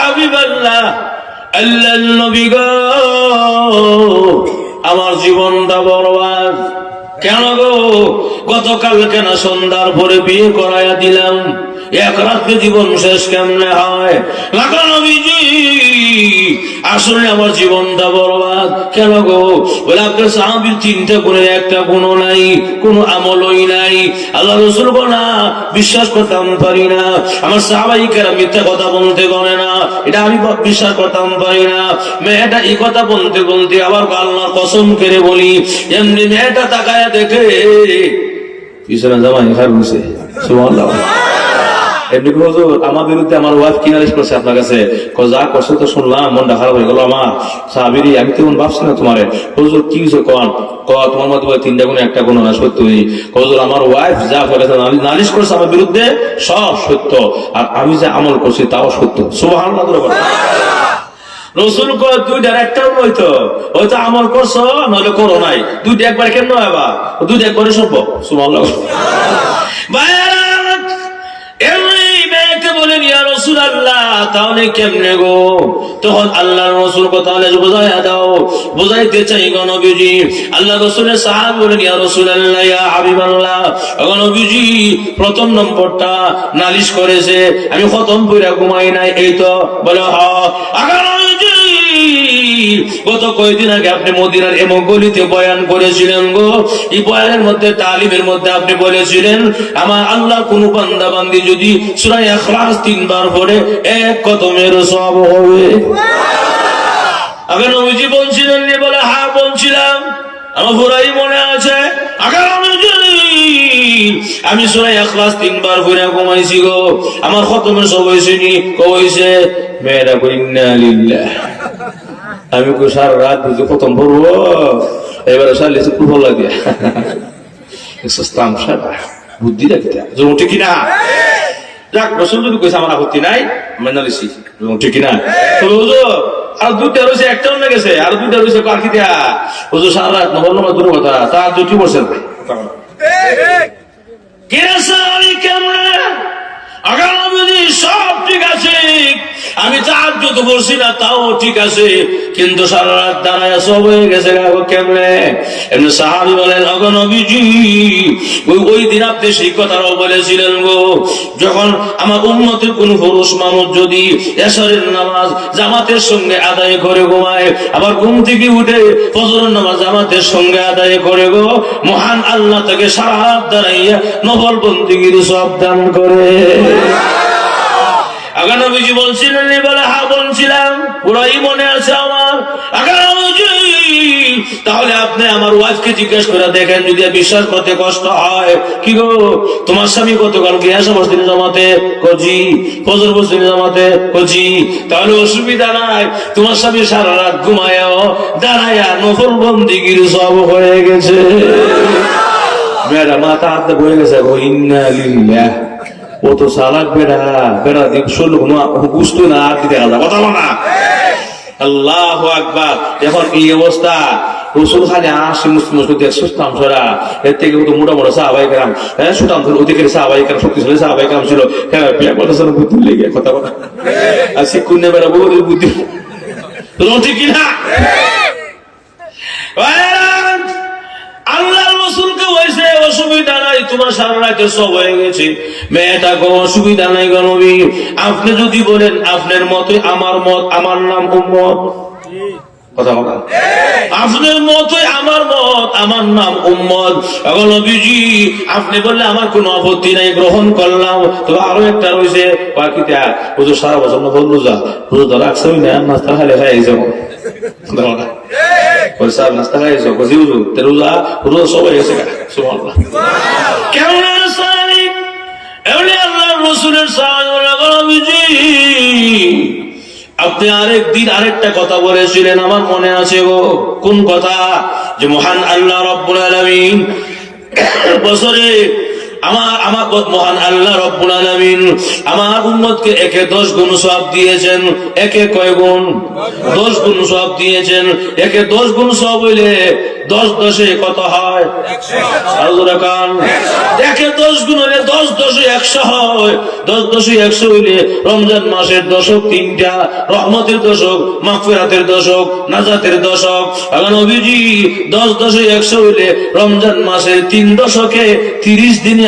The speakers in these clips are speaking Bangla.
হাবিবাল্লাহ আমার জীবনটা বরবাদ। কেন গো? গতকাল কেন সন্ধ্যার পরে বিয়ে করাইয়া দিলাম। এক রাত্রে জীবন শেষ কেমনে হয়? লাগা আসলে আমার জীবনটা বরবাদ। কেন গো? বলে আপনার সাহাবির তিনটা গুণে একটা গুণ নাই, কোনো আমলই নাই। আল্লাহ রসুল না, বিশ্বাস করতাম পারি না। আমার সাহাবাই কেরা মিথ্যা কথা বলতে পারে না। এটা আমি বিশ্বাস করতাম পারি না। মেয়েটা এই কথা বলতে বলতে আবার আল্লাহর কসম করে বলি, এমনি মেয়েটা তাকায় দেখে, পিছনে জামাই খার বসে সুবহানাল্লাহ। এমনি করে হুজুর, আমার বিরুদ্ধে আমার ওয়াইফ কি নালিশ করছে আপনার কাছে? যা করছে তো শুনলাম মনটা খারাপ হয়ে গেল আমার। সাহাবিরি আমি তেমন ভাবছি না তোমারে। হুজুর কি হয়েছে কন? ক তোমার বলে তিনটা গুণ একটা গুণ না সত্য হুজুর আমার ওয়াইফ যা বলেছে নালিশ- করছে আমার বিরুদ্ধে সব সত্য। আর আমি যে আমল করছি তাও সত্য। করে বলো। রসুল কয় দুইটার একটা হইতো। হয়তো আমল করছ নইলে করো নাই। দুইটা একবার কেন এবার দুইটা একবারে সম্ভব এমনি মেয়েকে বলেন, ইয়া রসুল আল্লাহ তাহলে কেমনে গো? তখন আল্লাহ রসুল কথা বোঝাইয়া বোঝাই দাও। বোঝাইতে চাই গো নবীজি। আল্লাহ রসুলের সাহাব বলেন, ইয়া রসুল আল্লাহ ইয়া হাবিব আল্লাহ গণবিজি প্রথম নম্বরটা নালিশ করেছে। আমি খতম পুরা ঘুমাই নাই, এই তো বলে, হ। গত কয়েকদিন আগে আপনি মদিনার এমন গলিতে বয়ান করেছিলেন গো। এই বয়ানের মধ্যে তালিমের মধ্যে আপনি বলেছিলেন আমার আল্লাহ কোন বান্দা বান্দি যদি সুরাই এখলাস তিনবার পরে এক কদমের সব হবে। আগে নবীজি বলছিলেন নি বলে হ্যাঁ বলছিলাম। আমার পুরাই মনে আছে। আগে নবীজি আমি সুরাই এখলাস তিনবার পরে ঘুমাইছি গো। আমার খতমের সব হয়েছে নি কইছে মেয়েরা কই ইন্না লিল্লাহ। আমি কই সারা রাত বুঝে প্রথম পড়ব এবারে সারলে একটু ভালো লাগে। বুদ্ধি রাখতে যেমন ঠিক না আর একটা গেছে, আর রয়েছে রাত নম্বর কথা তার কেমনে আগামী সব ঠিক আছে। আমি যত বলছি না, তাও ঠিক আছে। কিন্তু সারা রাত দাঁড়ায় সব হয়ে গেছে কেমনে? এমনি সাহাবি বলেন ওই দিন আপনি সেই কথাটাও বলেছিলেন গো। যখন আমার উন্নতির কোন পুরুষ মানুষ যদি এসরের নামাজ জামাতের সঙ্গে আদায় করে ঘুমায়, আবার ঘুম থেকে উঠে নামাজ জামাতের সঙ্গে আদায় করে গো, মহান আল্লাহ তাকে সারা হাত দাঁড়াইয়া নফল বন্দিগির সব দান করে। আগানবীজি বলছিলেন বলে হ্যাঁ বলছিলাম, পুরাই মনে আছে আমার। আগানবীজি তাহলে আপনি আমার ওয়াইফকে জিজ্ঞেস করে দেখেন, যদি বিশ্বাস করতে কষ্ট হয়। কি গো, তোমার স্বামী গতকাল গিয়াসা বসদিন জমাতে, কজি। ফজর বসদিন জমাতে, কজি। তাহলে অসুবিধা নাই, তোমার স্বামী সারা রাত ঘুমায়ও, দাঁড়ায়া নফল বন্দিগির সব হয়ে গেছে। মেয়েরা মাথা হাতে বয়ে গেছে ইন্না লিল্লাহ। ও তো সালাক বেড়া বেড়া দিক কোনো গুস্তু না আর দিতে গেল কথা বলো না। আল্লাহ আকবার। এখন এই অবস্থা। রসুল খালি আসি মুসলিম সুস্তাম সরা। এর থেকে তো মোটা মোটা সাহাবাই কালাম হ্যাঁ সুতাম ধরে অধিকারী সাহাবাই কালাম শক্তিশালী সাহাবাই কালাম ছিল। হ্যাঁ বিয়া করতেছে না বুদ্ধি লেগে কথা বলা আর শিক্ষুন বেড়া বুদ্ধি ঠিক কিনা রসুলকে হয়েছে, অসুবিধা নাই, তোমার সারা রাতে সব হয়ে গেছে। মেয়েটা কোনো অসুবিধা নাই আপনি যদি বলেন, আপনার মতে আমার মত, আমার নাম উম্মত। কথা আপনার মতে আমার মত, আমার নাম উম্মত। এখন আপনি বললে আমার কোনো আপত্তি নাই, গ্রহণ করলাম। তবে আরও একটা রয়েছে পাখিটা হুজুর সারা বছর না বলল যা। হুজুর তো রাখছেই না নাস্তা খাই যাব। ওই সাহেব, নাস্তা খাইছো সবাই এসে কেমন আপনি আরেক দিন আরেকটা কথা বলেছিলেন, আমার মনে আছে গো, কোন কথা? যে মহান আল্লাহ রব্বুল আলামিন বছরে আমার আমার মহান আল্লাহ রব্বুল আলামিন আমার উম্মতকে একে দশ গুণ সব দিয়েছেন একে কয় গুণ? দশ গুণ সব দিয়েছেন একে দশ গুণ সব হইলে দশ দশে কত হয়? আল্লাহর দশ গুণ হলে দশ দশে একশো হয়। দশ দশে একশো হইলে রমজান মাসের দশক তিনটা রহমতের দশক মাফিরাতের দশক নাজাতের দশক। এখন দশ দশে একশো হইলে রমজান মাসের তিন দশকে তিরিশ দিনে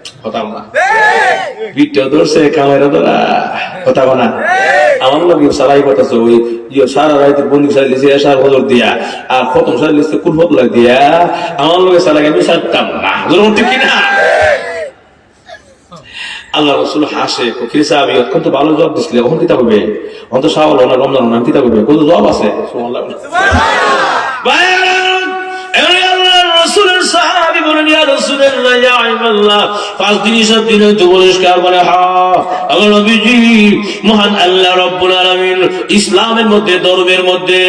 গেছে কথা বলা বিটটা ধরছে কামেরা ধরা কথা বলা আমার লোক সারাই কথা ওই ইয়ে সারা রাইতে বন্ধু সারি দিয়েছে সার বদর দিয়া আর প্রথম সারি দিয়েছে কুলফত লাগ দিয়া। আমার লোকে সারা আমি সারতাম না ধরুন ঠিক কিনা? আল্লাহ রসুল হাসে ফকির সাহেব কত ভালো জবাব দিছিলে কখন কিতা হবে? অন্ত সাওয়াল না রমজান না কিতা হবে? কত জবাব আছে? সুবহানাল্লাহ। ভাইয়েরা, এবারে আল্লাহর রসুলের সাহাবী বলেন, ইয়া রাসূলুল্লাহ, ইয়া ইমাল্লাহ, পাঁচ দিন সাত দিন হয়তো পরিষ্কার বলে? হা। আমার নবীজি মহান আল্লাহ রব্বুল আলামিন ইসলামের মধ্যে ধর্মের মধ্যে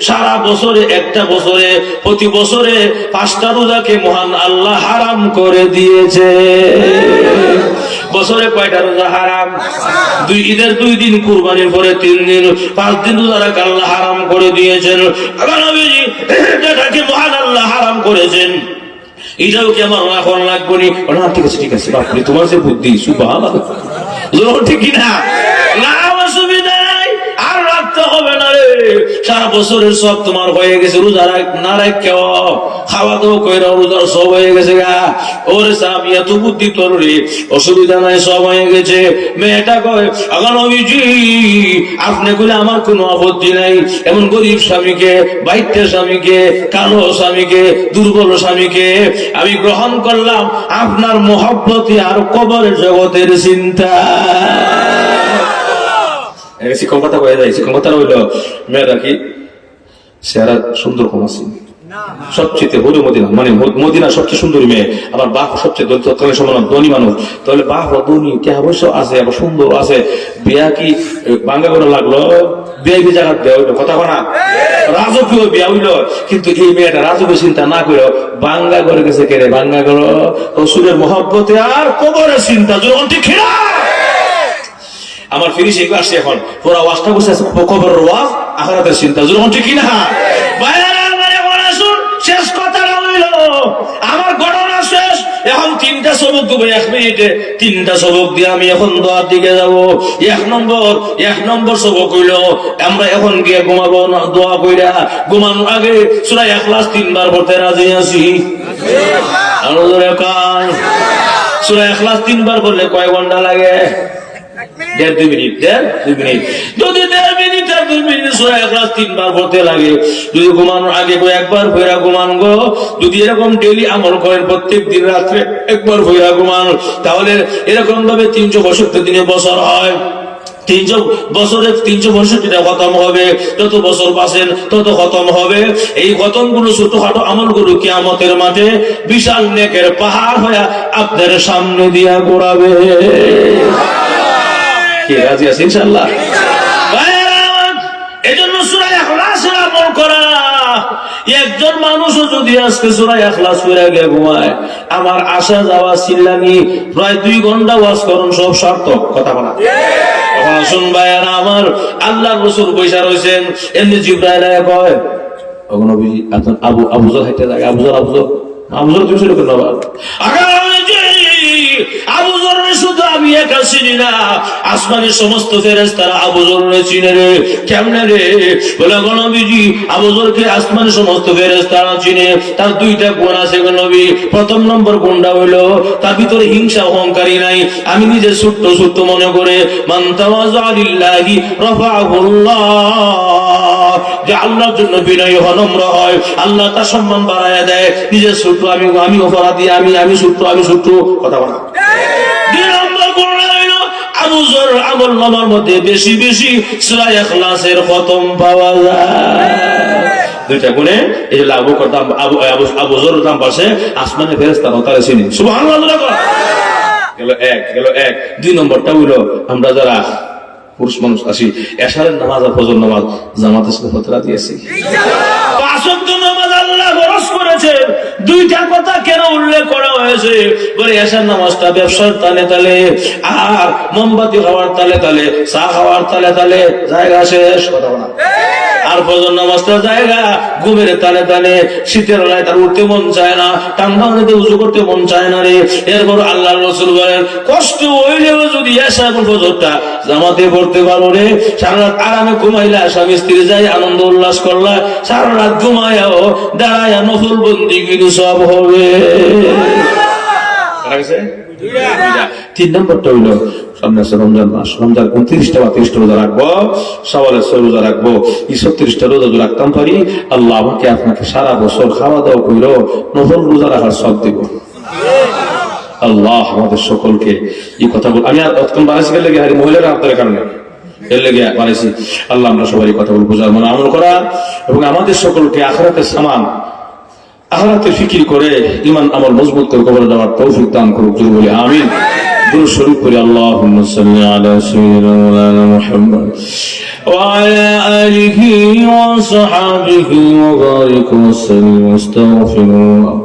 সারা বছরে একটা বছরে প্রতি বছরে পাঁচটা রোজাকে মহান আল্লাহ হারাম করে দিয়েছে। বছরে কয়টা রোজা হারাম? দুই ঈদের দুই দিন কুরবানির পরে তিন দিন পাঁচ দিন রোজা আল্লাহ হারাম করে দিয়েছেন। আমার নবীজি যেটাকে মহান আল্লাহ হারাম করেছেন। এটাও কি আমার এখন লাগবে নি না ঠিক আছে ঠিক আছে, বাপরে, তোমার যে বুদ্ধি সুবাহ ঠিক না নাই। আর রাখতে হবে না রে। সারা বছরের সব তোমার হয়ে গেছে, রোজা রাখ, না রাখ খাওয়া দাওয়া কইরা সব হয়ে গেছে গা। বুদ্ধি তোর অসুবিধা নাই, সব হয়ে গেছে। মেয়েটা কয় আপনি আমার কোনো আপত্তি নাই। এমন গরিব স্বামীকে বাইত্য স্বামীকে, কালো স্বামীকে, দুর্বল স্বামীকে আমি গ্রহণ করলাম। আপনার মহব্বতে আর কবরের জগতের চিন্তা। এই শিক্ষক কথা কয়ে যায় শিক্ষক কথা হইল মেয়েরা কি? সেরা সুন্দর কম আছে সবচেয়ে হলু মদিনা মানে মদিনা সবচেয়ে সুন্দরী মেয়ে। আবার বাপ সবচেয়ে ধনী মানুষ। তাহলে বাপ ধনী কে অবশ্য আছে আবার সুন্দর আছে। বিয়া কি বাঙ্গা করে লাগল? চিন্তা না আর কবরের চিন্তা আমার আসছে এখন। পুরা ওয়াজটা বসে আছে কবর ওয়াজ আখারাতের চিন্তা যখন ঠিক না আমার আসুন, শেষ কথাটা হইল আমার ঘটনা শেষ। এখন তিনটা সবক দেবো, এক মিনিটে। তিনটা সবক দিয়ে আমি এখন দোয়ার দিকে যাব। এক নম্বর এক নম্বর সবক হইল, আমরা এখন গিয়ে ঘুমাবো না, দোয়া কইরা ঘুমানোর আগে সুরাই এখলাস তিনবার পড়তে রাজি আছি। আরও কান সুরাই এখলাস তিনবার করলে কয় ঘণ্টা লাগে? তাহলে এরকম ভাবে তিনশো দিনে বছর হয়। তিনশো বছরে তিনশো খতম হবে, যত বছর তত খতম হবে। এই খতমগুলো ছোটখাটো আমলগুলো কিয়ামতের মাঠে বিশাল নেকের পাহাড় হয়ে আপনার সামনে দিয়া গোড়াবে কি, রাজি আছে এজন্য আমল করা। একজন মানুষও যদি আজকে ঘুমায়, আমার আসা যাওয়া চিল্লানি, প্রায় দুই ঘণ্টা ওয়াজ করুন, সব সার্থক। কথা বলা। আসুন ভাইয়েরা আমার আল্লাহ রসুল বৈশা রয়েছেন, এমনি জিব্রাইল কয় আবু আবুজর হাইতে আবুজর আবুজর। তুমি শুধু আমি একা চিনি না। আসমানের সমস্ত ফেরেস তারা আবুজর চিনে রে। কেমনে রে? বলে গণবীজি আবুজরকে আসমানের সমস্ত ফেরেস তারা চিনে। তার দুইটা গুণ আছে গণবী প্রথম নম্বর গুণটা হইল, তার ভিতরে হিংসা অহংকারী নাই। আমি নিজে ছোট্ট ছোট্ট মনে করে যে আল্লাহর জন্য বিনয়ী হয় নম্র হয়। আল্লাহ তার সম্মান বাড়ায় দেয়। নিজের ছোট আমি আমি অপরাধী আমি আমি ছোট্ট আমি ছোট্ট। কথা বলা। জর আমল নামার মধ্যে বেশি বেশি সুরা এখলাসের খতম পাওয়া যায়। দুইটা গুণে এই যে আবু দাম আবু আবু আবু দাম পাশে আসমানে ফেরেস্তা তারা চিনি। সুবহানাল্লাহ গেল এক গেল এক। দুই নম্বরটা হইল আমরা যারা পুরুষ মানুষ আছি এশারের নামাজ আর ফজর নামাজ জামাতের সাথে ফতরা দিয়েছি। পাঁচ নামাজ আল্লাহ বরস করেছে। দুইটা কথা কেন উল্লেখ করা হয়েছে? বলে এসার নামাজটা ব্যবসার তালে তালে, আর মোমবাতি খাওয়ার তালে তালে, চা খাওয়ার তালে তালে, জায়গা শেষ, কথা বলা। আর ফজর নামাজটা জায়গা ঘুমের তালে তালে শীতের বেলায় তার উঠতে মন চায় না ঠান্ডা হলে উজু করতে মন চায় না রে এরপর আল্লাহ রসুল বলেন, কষ্ট হইলেও যদি এসা ফজরটা জামাতে পড়তে পারো রে সারা রাত আরামে ঘুমাইলা স্বামী স্ত্রী যাই আনন্দ উল্লাস করলা, সারা রাত ঘুমায়াও দাঁড়ায় নফল বন্দি কিন্তু সব হবে? তিন নম্বরটা হইল সামনে আছে রমজান মাস। রমজান উনত্রিশটা বা তিরিশটা রোজা রাখব। সওয়ালের ছয় রোজা রাখব। এই ছত্রিশটা রোজা যদি রাখতাম পারি আল্লাহ আমাকে আপনাকে সারা বছর খাওয়া দাওয়া করল নফল রোজা রাখার সব দিব। আল্লাহ আমাদের সকলকে এই কথা বল আমি আর অতক্ষণ বানাইছি গেলে হারি মহিলারা আপনাদের কারণে। এর লেগে বানাইছি। আল্লাহ আমরা সবাই কথা বল বোঝার মানে আমল করা। এবং আমাদের সকলকে আখরাতের সামান আখরাতে ফিকির করে ইমান আমল মজবুত করে কবর যাওয়ার তৌফিক দান করুক জোর বলি আমিন দুরূদ শরীফ পড়ি আল্লাহুম্মা সাল্লি আলা সাইয়্যিদিনা মাওলানা মুহাম্মদ وعلى آله وصحبه وبارك وسلم واستغفر الله